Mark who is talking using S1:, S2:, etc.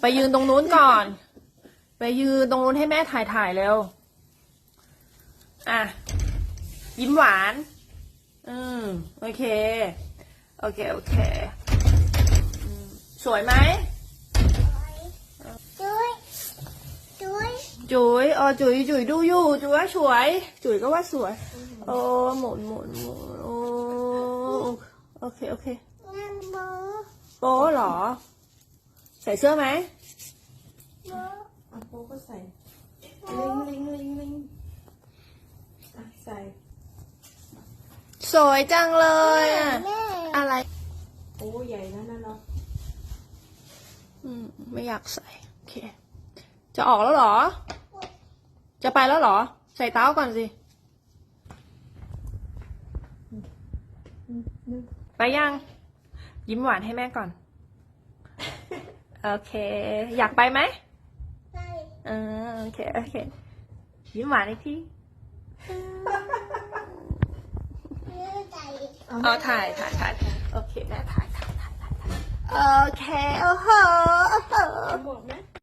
S1: ไปยืนตรงนู้นก่อน ไปยืนตรงนู้นให้แม่ถ่ายถ่ายเร็ว อะ ยิ้มหวาน อืม โอเค โอเค โอเคอืมสวยไหม
S2: จุ้ยจุ้ย
S1: จุ๋ยอ๋อจุ๋ยจุ๋ยดูอยู่จุ๋ยว่าสวย จุ๋ยก็ว่าสวย โอ้ หมุนหมุนหมุนโอ้ โอเค โอเค
S2: นั่นโบ
S1: โป๊เหรอ ใส่เสื้อไหม
S2: โบ
S3: อะโป๊ก็ใส่ลิงลิงลิงลิงอะใส่
S1: สวยจังเลยอะ
S2: แม่
S1: อะไร
S3: โอ้ใหญ่นะนั่นเนาะ
S1: อืม ไม่อยากใส่ โอเค จะออกแล้วเหรอ จะไปแล้วเหรอ ใส่เท้าก่อนสิ ไปยัง ยิ้มหวานให้แม่ก่อน โอเค อยากไปไหม
S2: ใส่
S1: เออโอเค โอเค ยิ้มหวานอีกที
S2: เนื้อใส่
S1: เอาถ่ายถ่ายถ่ายโอเคแม่ถ่ายถ่ายถ่ายถ่ายถ่ายโอเค โอ้โหโอ้โห
S3: หมวกไหม